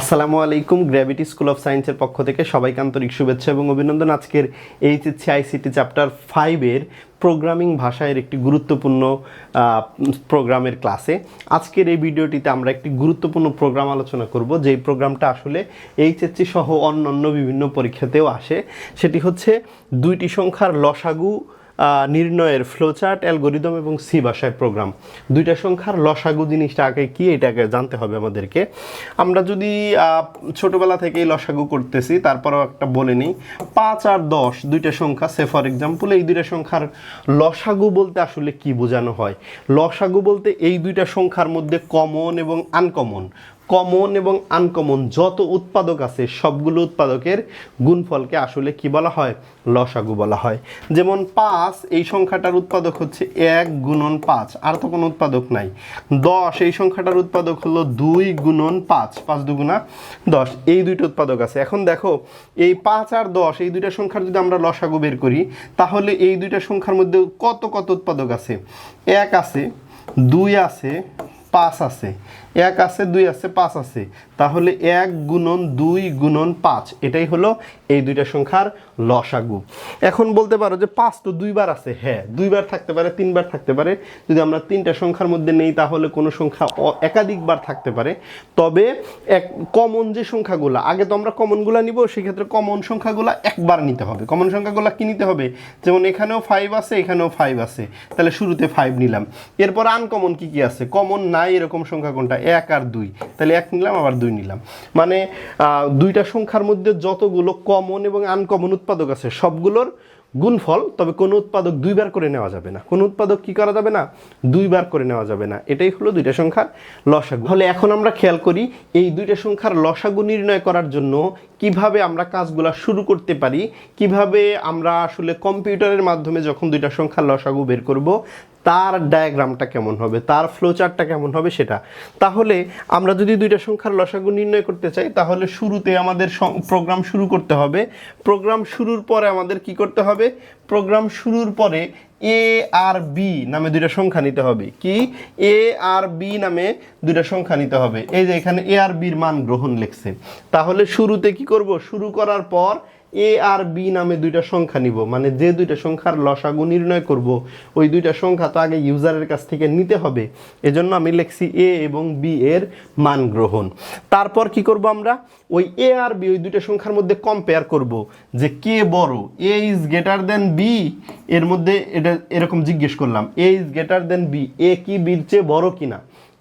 আসসালামু আলাইকুম gravity school of সায়েন্সের পক্ষ থেকে সবাইকে আন্তরিক শুভেচ্ছা এবং অভিনন্দন। আজকের এইচএসসি আইসিটি চ্যাপ্টার ফাইভের প্রোগ্রামিং ভাষায়ের একটি গুরুত্বপূর্ণ প্রোগ্রামের ক্লাসে আজকের এই ভিডিওটিতে আমরা একটি গুরুত্বপূর্ণ প্রোগ্রাম আলোচনা করব। যেই প্রোগ্রামটা আসলে এইচএসসি সহ অন্যান্য বিভিন্ন পরীক্ষাতেও আসে, সেটি হচ্ছে দুইটি সংখ্যার লসাগু নির্ণয়ের ফ্লোচার্ট অ্যালগোরিদম এবং সি ভাষায় প্রোগ্রাম দুইটা সংখ্যার লসাগু জিনিসটা আগে কি, এটাকে জানতে হবে আমাদেরকে। আমরা যদি ছোটবেলা থেকেই লসাগু করতেছি, তারপরও একটা বলে নিই। পাঁচ আর দশ, দুইটা সংখ্যা সে ফর এক্সাম্পল এই দুইটা সংখ্যার লসাগু বলতে আসলে কি বোঝানো হয়? লসাগু বলতে এই দুইটা সংখ্যার মধ্যে কমন এবং আনকমন কমন এবং আনকমন যত উৎপাদক আছে, সবগুলো উৎপাদকের গুণফলকে আসলে কি বলা হয়? লসাগু বলা হয়। যেমন পাঁচ, এই সংখ্যাটার উৎপাদক হচ্ছে এক গুণন পাঁচ, আর তো কোনো উৎপাদক নাই। দশ, এই সংখ্যাটার উৎপাদক হলো দুই গুণন পাঁচ পাঁচ দুগুণা দশ। এই দুইটা উৎপাদক আছে। এখন দেখো, এই পাঁচ আর দশ, এই দুইটা সংখ্যার যদি আমরা লসাগু বের করি, তাহলে এই দুইটা সংখ্যার মধ্যে কত কত উৎপাদক আছে? এক আছে, দুই আছে, পাঁচ আছে। এক আছে, দুই আছে, পাঁচ আছে। তাহলে এক গুণন দুই গুণন পাঁচ, এটাই হলো এই দুইটা সংখ্যার লসাগু। এখন বলতে পারো যে পাঁচ তো দুইবার আছে হ্যাঁ দুইবার থাকতে পারে, তিনবার থাকতে পারে। যদি আমরা তিনটা সংখ্যার মধ্যে নেই, তাহলে কোনো সংখ্যা একাধিকবার থাকতে পারে। তবে এক কমন যে সংখ্যাগুলো, আগে তো আমরা কমনগুলো নিব, সেক্ষেত্রে কমন সংখ্যাগুলো একবার নিতে হবে। কমন সংখ্যাগুলো কি নিতে হবে? যেমন এখানেও ফাইভ আছে, এখানেও ফাইভ আছে। তাহলে শুরুতে ফাইভ নিলাম। এরপর আনকমন কি কি আছে? কমন নাই এরকম সংখ্যা কোনটা? এক আর দুই। তাহলে এক নিলাম, আবার দুই নিলাম। মানে দুইটা সংখ্যার মধ্যে যতগুলো কমন এবং আনকমন উৎপাদক আছে, সবগুলোর গুণফল তবে কোনো উৎপাদক দুইবার করে নেওয়া যাবে না। কোনো উৎপাদক কি করা যাবে না? দুইবার করে নেওয়া যাবে না। এটাই হলো দুইটা সংখ্যার লসাগু। হলে এখন আমরা খেয়াল করি, এই দুইটা সংখ্যার লসাগু নির্ণয় করার জন্য কীভাবে আমরা কাজগুলা শুরু করতে পারি, কীভাবে আমরা আসলে কম্পিউটারের মাধ্যমে যখন দুইটা সংখ্যার লসাগু বের করব, তার ডায়াগ্রামটা কেমন হবে, তার ফ্লোচার্টটা কেমন হবে সেটা। তাহলে আমরা যদি দুইটা সংখ্যার লসাগু নির্ণয় করতে চাই, তাহলে শুরুতে আমাদের প্রোগ্রাম শুরু করতে হবে। প্রোগ্রাম শুরুর পরে আমাদের কি করতে হবে? প্রোগ্রাম শুরুর পরে এ আর বি নামে দুইটা সংখ্যা নিতে হবে। কি? এ আর বি নামে দুইটা সংখ্যা নিতে হবে। এই যে এখানে এ আর বির মান গ্রহণ লিখছে। তাহলে শুরুতে কি করব? শুরু করার পর এ আর বি নামে দুইটা সংখ্যা নিব। মানে যে দুইটা সংখ্যার লসাগু নির্ণয় করব, ওই দুইটা সংখ্যা তো আগে ইউজারের কাছ থেকে নিতে হবে। এজন্য আমি লিখছি এ এবং বি এর মান গ্রহণ। তারপর কি করব আমরা? ওই এ আর বি, ওই দুইটা সংখ্যার মধ্যে কম্পেয়ার করব যে কে বড়। A is greater than B, এর মধ্যে এটা এরকম জিজ্ঞেস করলাম। A is greater than B, A কি বির চেয়ে বড় কিনা?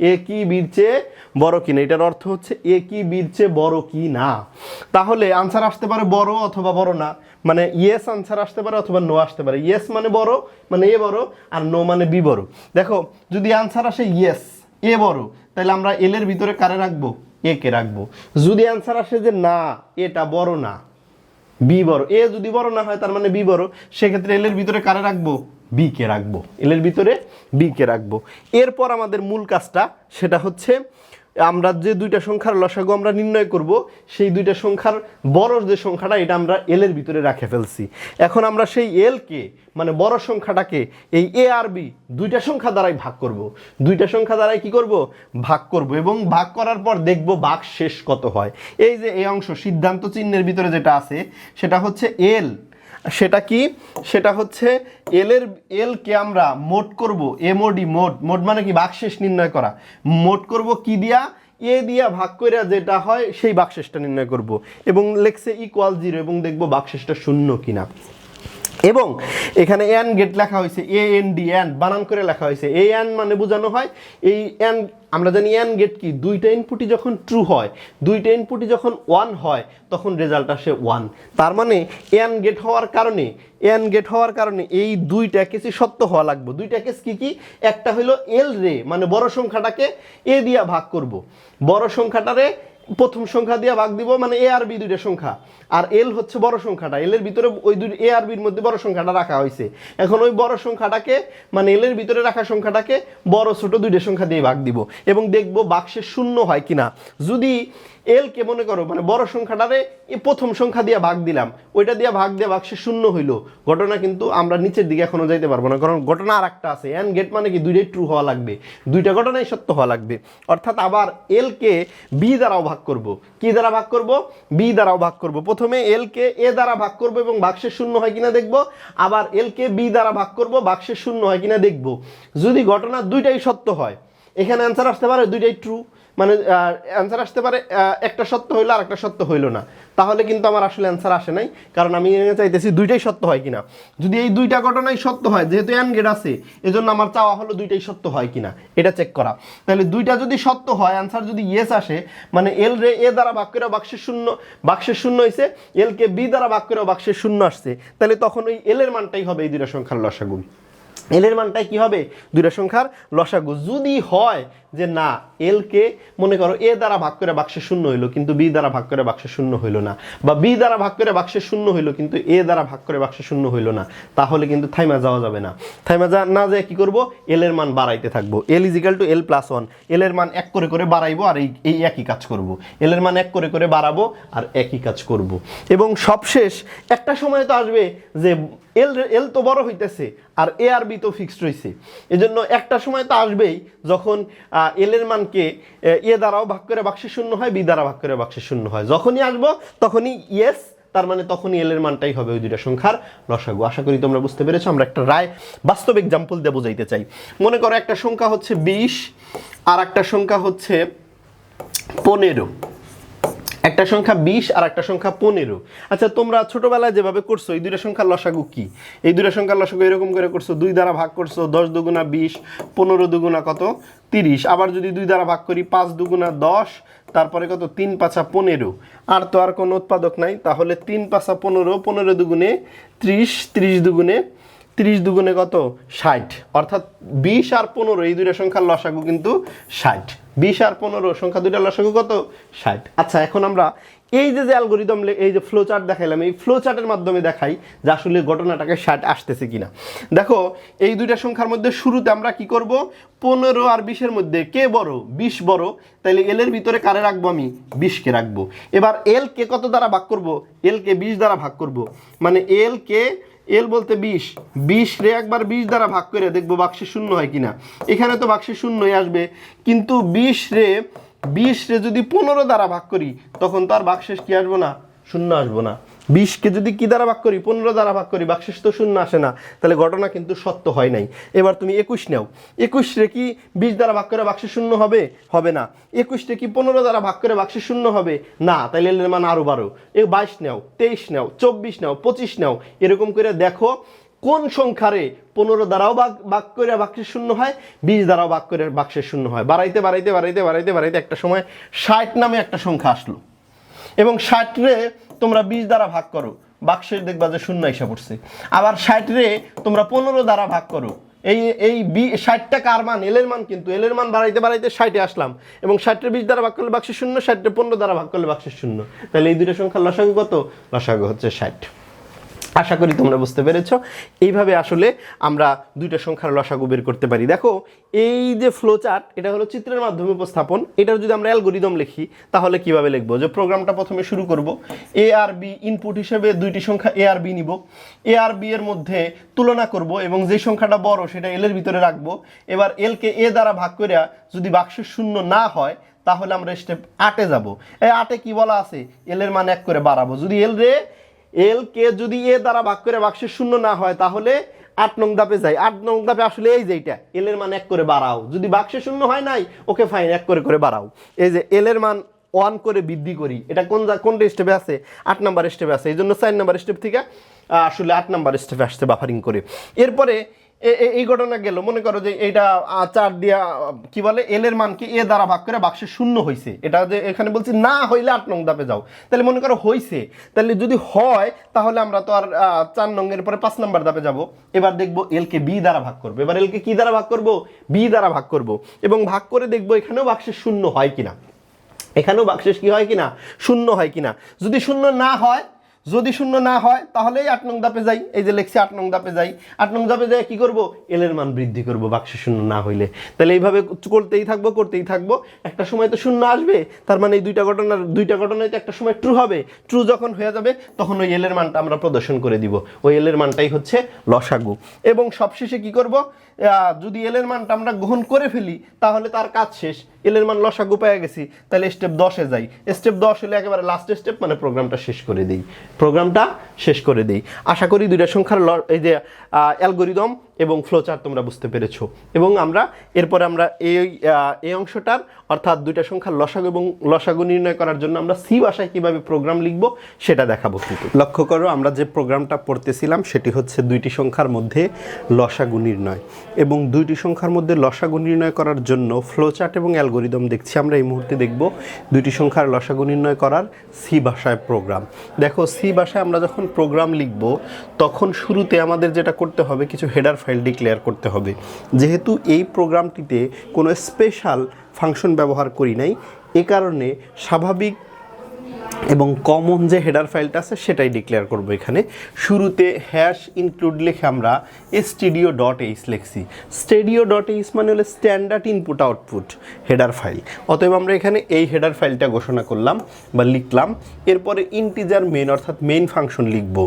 এ কি বির চেয়ে বড় কিনা? এটার অর্থ হচ্ছে এ কি বির চেয়ে বড় কি না তাহলে আনসার আসতে পারে বড় অথবা বড় না। মানে ইয়েস আনসার আসতে পারে অথবা নো আসতে পারে। ইয়েস মানে বড় মানে এ বড়, আর নো মানে বি বড়। দেখো, যদি আনসার আসে ইয়েস এ বড়, তাহলে আমরা এল এর ভিতরে কারে রাখব? এ কে রাখব। যদি আনসার আসে যে না, এটা বড় না, বি বড়। এ যদি বড় না হয়, তার মানে বি বড়। সেক্ষেত্রে এল এর ভিতরে কারে রাখব? বি কে রাখব। এল এর ভিতরে বি কে রাখব। এরপর আমাদের মূল কাজটা, সেটা হচ্ছে আমরা যে দুইটা সংখ্যার লসাগু আমরা নির্ণয় করব, সেই দুইটা সংখ্যার বড় যে সংখ্যাটা, এটা আমরা এল এর ভিতরে রাখে ফেলছি। এখন আমরা সেই এল কে মানে বড় সংখ্যাটাকে এই এ আর বি দুইটা সংখ্যা দ্বারাই ভাগ করব। দুইটা সংখ্যা দ্বারাই কি করব? ভাগ করব এবং ভাগ করার পর দেখব ভাগ শেষ কত হয়। এই যে এই অংশ, সিদ্ধান্ত চিহ্নের ভিতরে যেটা আছে, সেটা হচ্ছে এল সেটা কি? সেটা হচ্ছে এল এর এল কে আমরা মোট করব এমওডি মোট। মোট মানে কি? বাকশেষ নির্ণয় করা। মোট করব কি দিয়া? এ দিয়া ভাগ করে যেটা হয়, সেই বাকশেষটা নির্ণয় করব। এবং লেখছে ইকুয়াল জিরো এবং দেখব বাকশেষটা শূন্য কিনা। এবং এখানে এন গেট লেখা হয়েছে এ এন ডি এন বানান করে লেখা হয়েছে এ এন মানে বোঝানো হয়, এই এন আমরা জানি অ্যান গেট কি? দুইটা ইনপুটই যখন ট্রু হয়, দুইটা ইনপুটই যখন ওয়ান হয়, তখন রেজাল্ট আসে ওয়ান তার মানে অ্যান গেট হওয়ার কারণে অ্যান গেট হওয়ার কারণে এই দুইটা কেসই সত্য হওয়া লাগবে। দুইটা কেস কী কী? একটা হলো এল রে মানে বড় সংখ্যাটাকে এ দিয়া ভাগ করব। বড় সংখ্যাটারে প্রথম সংখ্যা দিয়ে ভাগ দিব মানে এ আর বি দুইটা সংখ্যা। আর এল হচ্ছে বড় সংখ্যাটা। এল এর ভিতরে ওই দুই এ আর বির মধ্যে বড় সংখ্যাটা রাখা হয়েছে। এখন ওই বড় সংখ্যাটাকে মানে এল এর ভিতরে রাখা সংখ্যাটাকে বড় ছোট দুইটা সংখ্যা দিয়ে ভাগ দিব। এবং দেখব বাক্সে শূন্য হয় কিনা। যদি এল কে মনে করো মানে বড় সংখ্যাটারে প্রথম সংখ্যা দিয়ে ভাগ দিলাম। ওইটা দিয়ে ভাগ দিয়ে ভাগসে শূন্য হইল। ঘটনা কিন্তু আমরা নিচের দিকে এখনও যাইতে পারব না, কারণ ঘটনা আর একটা আছে। অ্যান্ড গেট মানে কি দুইটাই ট্রু হওয়া লাগবে। দুইটা ঘটনাই সত্য হওয়া লাগবে। অর্থাৎ আবার এল কে বি দ্বারাও ভাগ করব। কি দ্বারা ভাগ করব? বি দ্বারাও ভাগ করব। প্রথমে এল কে এ দ্বারা ভাগ করব এবং বাক্সের শূন্য হয় কিনা দেখব। আবার এল কে বি দ্বারা ভাগ করব বাক্সের শূন্য হয় কিনা দেখব। যদি ঘটনা দুইটাই সত্য হয়, এখানে অ্যান্সার আসতে পারে দুইটাই ট্রু মানে অ্যান্সার আসতে পারে একটা সত্য হইল আর একটা সত্য হইল না। তাহলে কিন্তু আমার আসলে অ্যান্সার আসে নাই, কারণ আমি চাইতেছি দুইটাই সত্য হয় কিনা। যদি এই দুইটা ঘটনাই সত্য হয়, যেহেতু অ্যান গেট আছে, এজন্য আমার চাওয়া হলো দুইটাই সত্য হয় কিনা, এটা চেক করা। তাহলে দুইটা যদি সত্য হয় অ্যান্সার যদি ইয়েস আসে মানে এল রে এ দ্বারা করে বাক্সের শূন্য বাক্সের শূন্য হয়েছে এল কে বি দ্বারা করে বাক্সের শূন্য আসছে, তাহলে তখন ওই এল এর মানটাই হবে এই দুইটা সংখ্যার লসাগু। এল এর মানটাই কি হবে? দুইটা সংখ্যার লসাগু। যদি হয় যে না, এল কে, মনে করো, এ দ্বারা ভাগ করে বাক্সে শূন্য হইল, কিন্তু বি দ্বারা ভাগ করে বাক্সে শূন্য হইল না। বা বি দ্বারা ভাগ করে বাক্সে শূন্য হইল, কিন্তু এ দ্বারা ভাগ করে বাক্সে শূন্য হইল না। তাহলে কিন্তু থাইমা যাওয়া যাবে না। থাইমা যা, না যায় কি করব? এল এর মান বাড়াইতে থাকব। L equal to L plus one L এর মান এক করে করে বাড়াইবো আর এই এই একই কাজ করব। এল এর মান এক করে করে বাড়াবো আর একই কাজ করব। এবং সবশেষ একটা সময় তো আসবে যে এল এল তো বড় হইতেছে আর এ আর বি তো ফিক্সড রয়েছে এজন্য একটা সময় তো আসবেই যখন এল এর মানকে এ দ্বারাও ভাগ করে বাক্সে শূন্য হয়, বি দ্বারা ভাগ করে বাক্সে শূন্য হয়। যখনই আসব, তখনই ইয়েস তার মানে তখনই এল এর মানটাই হবে ওই দুইটা সংখ্যার লসাগু। আশা করি তোমরা বুঝতে পেরেছ, আমরা একটা রায় বাস্তব এক্সাম্পল দিয়ে বোঝাইতে চাই। মনে করো একটা সংখ্যা হচ্ছে বিশ, আর একটা সংখ্যা হচ্ছে পনেরো। একটা সংখ্যা বিশ আর একটা সংখ্যা পনেরো। আচ্ছা তোমরা ছোটবেলায় যেভাবে করছ, এই দুইটা সংখ্যার লসাগু কি? এই দুইটা সংখ্যার লসাগু এরকম করে করছ, দুই দ্বারা ভাগ করছ, দশ দুগুণা বিশ, পনেরো দুগুণা কত? তিরিশ। আবার যদি দুই দ্বারা ভাগ করি, পাঁচ দুগুণা দশ, তারপরে কত? তিন পাঁচা পনেরো। আর তো আর কোনো উৎপাদক নাই, তাহলে তিন পাঁচা পনেরো পনেরো দুগুণে ত্রিশ ত্রিশ দুগুণে তিরিশ দুগুণে কত? ষাট। অর্থাৎ বিশ আর পনেরো, এই দুইটা সংখ্যার লসাগু কিন্তু ষাট। বিশ আর পনেরো, সংখ্যা দুইটা লসাগু কত? ষাট। আচ্ছা এখন আমরা এই যে যে অ্যালগোরিদম এই যে ফ্লো চার্ট দেখাইলাম, এই ফ্লো চার্টের মাধ্যমে দেখাই যে আসলে ঘটনাটাকে ষাট আসতেছে কিনা। দেখো, এই দুইটা সংখ্যার মধ্যে শুরুতে আমরা কি করব? পনেরো আর বিশের মধ্যে কে বড়? বিশ বড়। তাইলে এলের ভিতরে কারে রাখব আমি? বিশকে রাখব। এবার এল কে কত দ্বারা ভাগ করব? এল কে বিশ দ্বারা ভাগ করব। মানে এল কে এল বলতে বিশ বিশ রে একবার বিশ দ্বারা ভাগ করে দেখব বাক্সে শূন্য হয় কিনা। এখানে তো বাক্সে শূন্যই আসবে। কিন্তু বিশ রে বিশ রে যদি পনেরো দ্বারা ভাগ করি, তখন তো আর বাক্সেস কি আসব না? শূন্য আসব না। বিশকে যদি কি দ্বারা ভাগ করি? পনেরো দ্বারা ভাগ করি বাক্সেস তো শূন্য আসে না। তাহলে ঘটনা কিন্তু সত্য হয় নাই। এবার তুমি একুশ নাও। একুশ কি বিশ দ্বারা ভাগ করে বাক্সে শূন্য হবে? হবে না। একুশ কি পনেরো দ্বারা ভাগ করে বাক্সে শূন্য হবে? না এলের মান আরও বারো। এ বাইশ নাও, তেইশ নাও, চব্বিশ নাও, পঁচিশ নাও। এরকম করে দেখো কোন সংখ্যারে পনেরো দ্বারাও ভাগ ভাগ করে বাক্সের শূন্য হয়, বিশ দ্বারাও ভাগ করে বাক্সের শূন্য হয়। বাড়াইতে বাড়াইতে বাড়াইতে বাড়াইতে বাড়াইতে একটা সময় ষাট নামে একটা সংখ্যা আসলো। এবং ষাটরে তোমরা বিশ দ্বারা ভাগ করো। বাক্সের দেখবা যে শূন্য এসে পড়ছে। আবার ষাট রে তোমরা পনেরো দ্বারা ভাগ করো। এই এই বি ষাটটা কার মান? এলের মান কিন্তু, এলের মান বাড়াইতে বাড়াইতে ষাটে আসলাম। এবং ষাটটা বিশ দ্বারা ভাগ করলে বাক্সে শূন্য ষাটটা পনেরো দ্বারা ভাগ করলে বাক্সের শূন্য। তাহলে এই দুটো সংখ্যার লসাগু কত? লসাগু হচ্ছে ষাট। আশা করি তোমরা বুঝতে পেরেছ। এইভাবে আসলে আমরা দুইটা সংখ্যার লসাগু বের করতে পারি। দেখো, এই যে ফ্লো চার্ট এটা হলো চিত্রের মাধ্যমে উপস্থাপন। এটার যদি আমরা অ্যালগোরিদম লিখি, তাহলে কীভাবে লিখব? যে প্রোগ্রামটা প্রথমে শুরু করব। এ আর বি ইনপুট হিসেবে দুইটি সংখ্যা এ আর বি নিব। এ আর বি এর মধ্যে তুলনা করব এবং যে সংখ্যাটা বড়, সেটা এল এর ভিতরে রাখব। এবার এল কে এ দ্বারা ভাগ করে যদি বাক্স শূন্য না হয়, তাহলে আমরা স্টেপ আটে যাব। এই আটে কি বলা আছে? এল এর মান এক করে বাড়াবো। যদি এল রে এল কে যদি এ দ্বারা ভাগ করে বাক্সে শূন্য না হয়, তাহলে আট নং দাপে যাই আট নং দাপে আসলে এই যে এটা এল এর মান এক করে বাড়াও। যদি বাক্সে শূন্য হয় নাই, ওকে ফাইন এক করে করে বাড়াও। এই যে এল এর মান ওয়ান করে বৃদ্ধি করি, এটা কোন কোন কোনটা স্টেপে আছে? আট নাম্বার স্টেপে আছে। এই জন্য চার নাম্বার স্টেপ থেকে আসলে আট নাম্বার স্টেপে আসছে বাফারিং করে। এরপরে এই ঘটনা গেল। মনে করো যে এটা চার দিয়া, কি বলে এল এর মানকে এ দ্বারা ভাগ করে বাক্সে শূন্য হয়েছে এটা যে এখানে বলছি না হইলে আট নং দাপে যাও। তাহলে মনে করো হইছে। তাহলে যদি হয়, তাহলে আমরা তো আর চার নঙ্গের পরে পাঁচ নাম্বার দাপে যাব। এবার দেখব এল কে বি দ্বারা ভাগ করব। এবার এল কে কি দ্বারা ভাগ করব? বি দ্বারা ভাগ করব। এবং ভাগ করে দেখব এখানেও বাক্সে শূন্য হয় কিনা। এখানেও বাক্সেস কি হয় কিনা? শূন্য হয় কিনা। যদি শূন্য না হয় যদি শূন্য না হয় তাহলে এই আট নং দাপে যাই। এই যে লেখছি আট নং দাপে যাই। আট নং দাপে যাই কি করব? এল এর মান বৃদ্ধি করব বাক্সে শূন্য না হইলে। তাহলে এইভাবে করতেই থাকব করতেই থাকব। একটা সময় তো শূন্য আসবে, তার মানে এই দুইটা ঘটনার দুইটা ঘটনায় তো একটা সময় ট্রু হবে। ট্রু যখন হয়ে যাবে, তখন ওই এল এর মানটা আমরা প্রদর্শন করে দিব। ওই এল এর মানটাই হচ্ছে লসাগু। এবং সবশেষে কি করব? যদি এলের মানটা আমরা গ্রহণ করে ফেলি, তাহলে তার কাজ শেষ। এলের মান লসাগু পেয়ে গেছি, তাহলে স্টেপ দশে যাই। স্টেপ দশ হলে একেবারে লাস্ট স্টেপ মানে প্রোগ্রামটা শেষ করে দিই। প্রোগ্রামটা শেষ করে দিই। আশা করি দুইটা সংখ্যার এই যে অ্যালগোরিদম এবং ফ্লোচার তোমরা বুঝতে পেরেছ। এবং আমরা, এরপরে আমরা এই এই অংশটার, অর্থাৎ দুইটা সংখ্যার লসাগু এবং লসাগু নির্ণয় করার জন্য আমরা সি ভাষায় কীভাবে প্রোগ্রাম লিখব, সেটা দেখাবো কিন্তু। লক্ষ্য করো, আমরা যে প্রোগ্রামটা পড়তেছিলাম, সেটি হচ্ছে দুইটি সংখ্যার মধ্যে লসাগু নির্ণয়। এবং দুইটি সংখ্যার মধ্যে লসাগু নির্ণয় করার জন্য ফ্লোচার্ট এবং অ্যালগোরিদম দেখছি, আমরা এই মুহূর্তে দেখব দুইটি সংখ্যার লসাগু নির্ণয় করার সি ভাষায় প্রোগ্রাম দেখো, সি ভাষায় আমরা যখন প্রোগ্রাম লিখব, তখন শুরুতে আমাদের যেটা করতে হবে, কিছু হেডার ফাইল ডিক্লেয়ার করতে হবে। যেহেতু এই প্রোগ্রামটিতে কোনো স্পেশাল ফাংশন ব্যবহার করি নাই, এ কারণে স্বাভাবিক এবং কমন যে হেডার ফাইলটা আছে সেটাই ডিক্লেয়ার করব এখানে। শুরুতে হ্যাশ ইনক্লুড লিখে আমরা স্টেডিও ডট এইচ লিখছি। স্টেডিও ডট এইচ মানে হলো standard input output header file অতএব আমরা এখানে এই হেডার ফাইলটা ঘোষণা করলাম বা লিখলাম। এরপরে ইন্টিজার মেন অর্থাৎ মেন ফাংশন লিখব।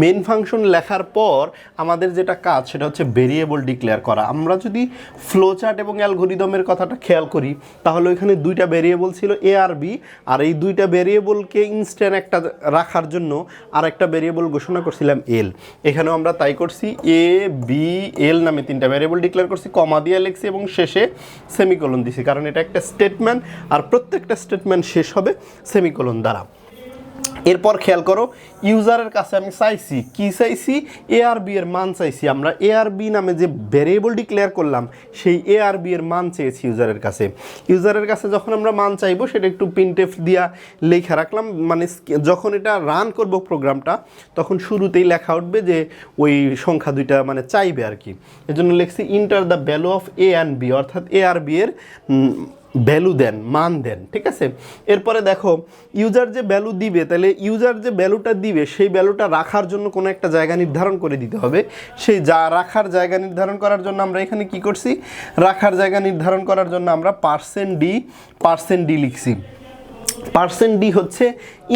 মেন ফাংশন লেখার পর আমাদের যেটা কাজ সেটা হচ্ছে ভেরিয়েবল ডিক্লেয়ার করা। আমরা যদি ফ্লোচার্ট এবং অ্যালগোরিদমের কথাটা খেয়াল করি, তাহলে ওইখানে দুইটা ভেরিয়েবল ছিল এ আর বি আর এই দুইটা ভেরিয়েবলকে ইনস্ট্যান্ট একটা রাখার জন্য আর একটা ভেরিয়েবল ঘোষণা করছিলাম এল এখানেও আমরা তাই করছি এ বি এল নামে তিনটা ভেরিয়েবল ডিক্লেয়ার করছি, কমা দিয়ে লিখছি এবং শেষে সেমিকোলন দিছি। কারণ এটা একটা স্টেটমেন্ট আর প্রত্যেকটা স্টেটমেন্ট শেষ হবে সেমিকোলন দ্বারা। এরপর খেয়াল করো, ইউজারের কাছে আমি চাইছি, কি চাইছি? এ আর বি এর মান চাইছি আমরা। এ আর বি নামে যে ভেরিয়েবল ডিক্লেয়ার করলাম, সেই এ আর বি এর মান চেয়েছি ইউজারের কাছে। ইউজারের কাছে যখন আমরা মান চাইব, সেটা একটু প্রিন্টেফ দিয়া লেখা রাখলাম। মানে যখন এটা রান করব প্রোগ্রামটা, তখন শুরুতেই লেখা উঠবে যে ওই সংখ্যা দুইটা মানে চাইবে আর কি। এজন্য লিখছি enter the value of A and B অর্থাৎ এ আর বি এর ভ্যালু দেন, মান দেন, ঠিক আছে? এরপরে দেখো ইউজার যে ভ্যালু দিবে, তাহলে ইউজার যে ভ্যালুটা দিবে, সেই ভ্যালুটা রাখার জন্য কোনো একটা জায়গা নির্ধারণ করে দিতে হবে। সেই যা রাখার জায়গা নির্ধারণ করার জন্য আমরা এখানে কি করছি? রাখার জায়গা নির্ধারণ করার জন্য আমরা পার্সেন্ট ডি পার্সেন্ট ডি লিখছি। পার্সেন্ট ডি হচ্ছে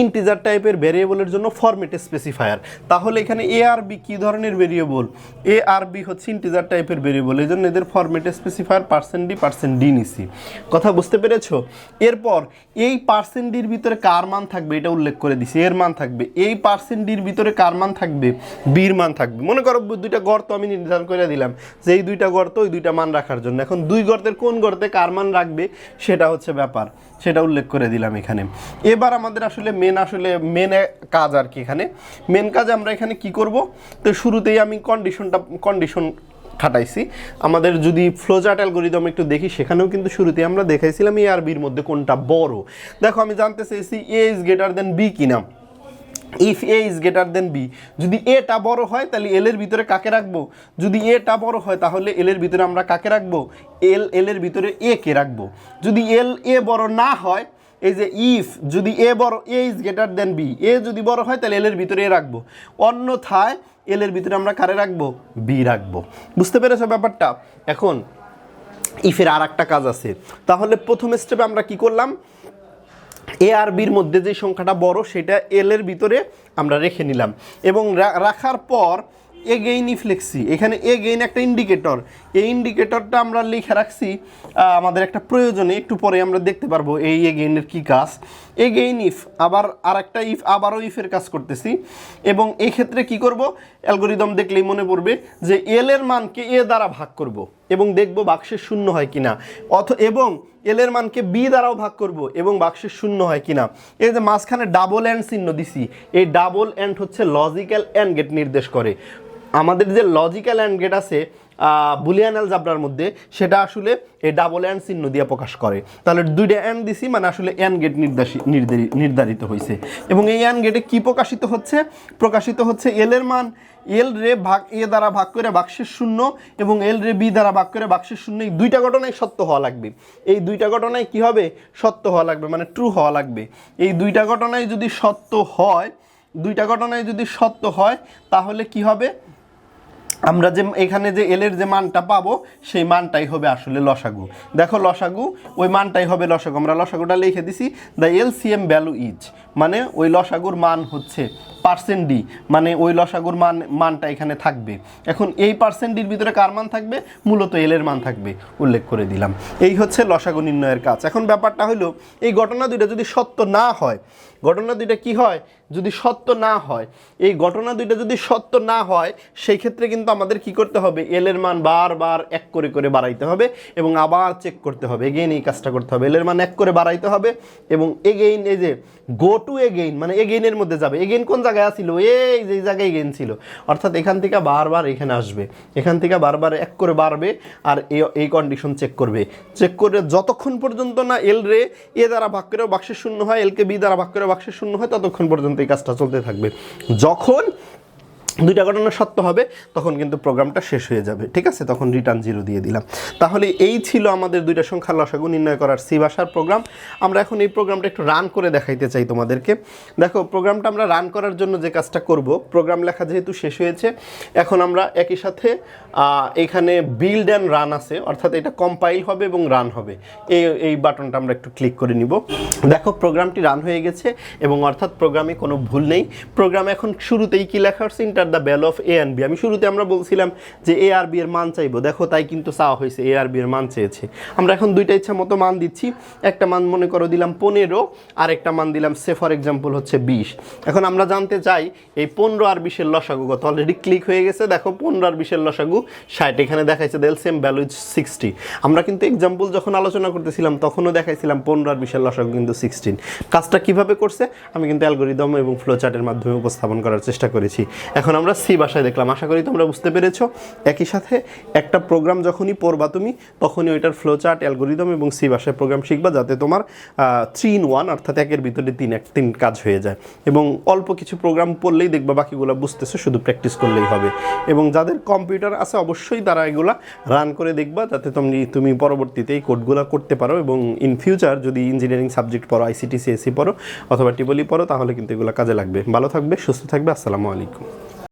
ইন্টিজার টাইপের ভেরিয়েবলের জন্য ফরম্যাট স্পেসিফায়ার তাহলে এখানে এ আর বি কী ধরনের ভেরিয়েবল এ আর বি হচ্ছে ইন্টিজার টাইপের ভেরিয়েবল এই জন্য এদের format specifier percent D percent D নিছি। কথা বুঝতে পেরেছ? এরপর এই পার্সেন্ট ডির ভিতরে কার মান থাকবে এটা উল্লেখ করে দিছি, এর মান থাকবে। এই পার্সেন্ট ডির ভিতরে কার মান থাকবে? বির মান থাকবে। মনে করো দুইটা গর্ত আমি নির্ধারণ করে দিলাম, যে এই দুইটা গর্ত ওই দুইটা মান রাখার জন্য। এখন দুই গর্তের কোন গর্তে কার মান রাখবে সেটা হচ্ছে ব্যাপার, সেটা উল্লেখ করে দিলাম এখানে। এবার আমাদের আসলে মেন আসলে মেন কাজ আর কি এখানে। মেন কাজ আমরা এখানে কি করব? তো শুরুতেই আমি কন্ডিশনটা কন্ডিশন খাটাইছি। আমাদের যদি ফ্লোজার্ট অ্যালগোরিদম একটু দেখি, সেখানেও কিন্তু শুরুতে আমরা দেখাইছিলাম এ আর বির মধ্যে কোনটা বড়। দেখো, আমি জানতে চাইছি A is greater than B কিনা। If A is greater than B যদি এটা বড় হয়, তাহলে এল এর ভিতরে কাকে রাখব? যদি এটা বড় হয়, তাহলে এল এর ভিতরে আমরা কাকে রাখব? এল এল এর ভিতরে এ কে রাখব। যদি এল এ বড় না হয় এই যে ইফ যদি এ বড় A is greater than B A যদি বড় হয়, তাহলে এলের ভিতরে এ রাখব। অন্যথায় এলের ভিতরে আমরা কারে রাখব? বি রাখব। বুঝতে পেরেছ ব্যাপারটা? এখন ইফের আর একটা কাজ আছে। তাহলে প্রথম স্টেপে আমরা কি করলাম? এ আর বির মধ্যে যে সংখ্যাটা বড়, সেটা এল এর ভিতরে আমরা রেখে নিলাম। এবং রাখার পর এ গেইন ইফ লিখছি এখানে এ গেইন একটা ইন্ডিকেটর এই ইন্ডিকেটরটা আমরা লিখে রাখছি আমাদের একটা প্রয়োজনে। একটু পরে আমরা দেখতে পারব এই এ গেইনের কী কাজ। এ গেইন ইফ আবার আর একটা ইফ আবারও ইফের কাজ করতেছি। এবং এই ক্ষেত্রে কি করব? অ্যালগোরিদম দেখলেই মনে পড়বে যে এল এর মানকে এ দ্বারা ভাগ করব এবং দেখব বাক্সের শূন্য হয় কিনা। অথ, এবং এল এর মানকে বি দ্বারাও ভাগ করব এবং বাক্সের শূন্য হয় কিনা। এই যে মাঝখানে ডাবল অ্যান্ড চিহ্ন দিছি, এই ডাবল অ্যান্ড হচ্ছে লজিক্যাল অ্যান্ড গেট নির্দেশ করে। আমাদের যে লজিক্যাল অ্যান্ড গেট আছে বুলিয়ান জাবরার মধ্যে, সেটা আসলে এই ডাবল অ্যান্ড চিহ্ন দিয়ে প্রকাশ করে। তাহলে দুইটা অ্যান্ড দিছি মানে আসলে অ্যান্ড গেট নির্দেশি নির্ধারি- নির্ধারিত হয়েছে এবং এই অ্যান গেটে কি প্রকাশিত হচ্ছে? প্রকাশিত হচ্ছে এল এর মান। এল রে ভাগ এ দ্বারা ভাগ করে বাক্সের শূন্য এবং এল রে বি দ্বারা ভাগ করে বাক্সের শূন্য। এই দুইটা ঘটনাই সত্য হওয়া লাগবে। এই দুইটা ঘটনায় কি হবে? সত্য হওয়া লাগবে মানে ট্রু হওয়া লাগবে। এই দুইটা ঘটনায় যদি সত্য হয়, দুইটা ঘটনায় যদি সত্য হয়, তাহলে কি হবে? আমরা যে এখানে যে এলের যে মানটা পাবো, সেই মানটাই হবে আসলে লসাগু। দেখো লসাগু, ওই মানটাই হবে লসাগু। আমরা লসাগুটা লিখে দিছি দ্য এলসিএম ভ্যালু ইজ মানে ওই লসাগুর মান হচ্ছে পার্সেন্ট ডি মানে ওই লসাগুর মান, মানটা এখানে থাকবে। এখন এই পার্সেন্ট ডির ভিতরে কার মান থাকবে? মূলত এলের মান থাকবে, উল্লেখ করে দিলাম। এই হচ্ছে লসাগু নির্ণয়ের কাজ। এখন ব্যাপারটা হলো এই ঘটনা দুইটা যদি সত্য না হয়, ঘটনা দুইটা কি হয়? যদি সত্য না হয়, এই ঘটনা দুইটা যদি সত্য না হয়, সেই ক্ষেত্রে কিন্তু আমাদের কি করতে হবে? এলের মান বারবার এক করে করে বাড়াইতে হবে এবং আবার চেক করতে হবে। এগেইন এই কাজটা করতে হবে। এলের মান এক করে বাড়াইতে হবে এবং এগেইন এই যে গো টু এগেইন মানে এগেইনের মধ্যে যাবে। এগেইন কোন জায়গায় আসিল এই যে জায়গায় এগেইন ছিল। অর্থাৎ এখান থেকে বারবার এখানে আসবে। এখান থেকে বারবার এক করে বাড়বে আর এই কন্ডিশন চেক করবে। চেক করে যতক্ষণ পর্যন্ত না এল রে এ দ্বারা ভাগ করে বাক্সের শূন্য হয় এলকে বি দ্বারা ভাগ করে বাক্সের শূন্য হয়, ততক্ষণ পর্যন্ত এই কাজটা চলতে থাকবে। যখন দুইটা ঘটনা সত্য হবে, তখন কিন্তু প্রোগ্রামটা শেষ হয়ে যাবে। ঠিক আছে? তখন রিটার্ন জিরো দিয়ে দিলাম। তাহলে এই ছিল আমাদের দুইটা সংখ্যা লসাগু নির্ণয় করার সি ভাষার প্রোগ্রাম। আমরা এখন এই প্রোগ্রামটা একটু রান করে দেখাইতে চাই তোমাদেরকে। দেখো, প্রোগ্রামটা আমরা রান করার জন্য যে কাজটা করব, প্রোগ্রাম লেখা যেহেতু শেষ হয়েছে, এখন আমরা একই সাথে এখানে বিল্ড অ্যান্ড রান আছে, অর্থাৎ এটা কম্পাইল হবে এবং রান হবে। এই এই বাটনটা আমরা একটু ক্লিক করে নিব। দেখো, প্রোগ্রামটি রান হয়ে গেছে এবং অর্থাৎ প্রোগ্রামে কোনো ভুল নেই। প্রোগ্রামে এখন শুরুতেই কি লেখা হচ্ছে? The value of A and B আমি শুরুতে আমরা বলছিলাম যে এ আর বি এর মান চাইব। দেখো, তাই কিন্তু চাওয়া হয়েছে এ আর বি এর মান চেয়েছে। আমরা এখন দুইটা ইচ্ছা মতো মান দিচ্ছি। একটা মান মনে করো দিলাম পনেরো আর একটা মান দিলাম সে ফর এক্সাম্পল হচ্ছে বিশ। এখন আমরা জানতে চাই, এই পনেরো আর বিশের লসাগু কত? অলরেডি ক্লিক হয়ে গেছে। দেখো, পনেরো আর বিশের লসাগু ষাট। এখানে দেখাইছে দেল সেম ভ্যালু ইজ সিক্সটি আমরা কিন্তু এক্সাম্পল যখন আলোচনা করতেছিলাম, তখনও দেখাইছিলাম পনেরো আর বিশের লসাগু কিন্তু সিক্সটিন কাজটা কীভাবে করছে? আমি কিন্তু অ্যালগোরিদম এবং ফ্লো চার্টের মাধ্যমে উপস্থাপন করার চেষ্টা করেছি। এখন আমরা সি ভাষায় দেখলাম, আশা করি তোমরা বুঝতে পেরেছ, একই সাথে একটা প্রোগ্রাম যখনই পড়বা তুমি, তখনই ওইটার ফ্লো চার্ট অ্যালগোরিদম এবং সি ভাষায় প্রোগ্রাম শিখবা যাতে তোমার থ্রি ইন ওয়ান অর্থাৎ একের ভিতরে তিন, এক, তিন কাজ হয়ে যায়। এবং অল্প কিছু প্রোগ্রাম পড়লেই দেখবা বাকিগুলো বুঝতেছো, শুধু প্র্যাকটিস করলেই হবে। এবং যাদের কম্পিউটার আছে, অবশ্যই তারা এগুলা রান করে দেখবা, যাতে তুমি তুমি পরবর্তীতে এই কোডগুলো করতে পারো এবং ইন ফিউচার যদি ইঞ্জিনিয়ারিং সাবজেক্ট পড়ো আইসিটি সিএসসি পড়ো অথবা টিবলি পড়ো, তাহলে কিন্তু এগুলো কাজে লাগবে। ভালো থাকবে, সুস্থ থাকবে, আসসালামু আলাইকুম।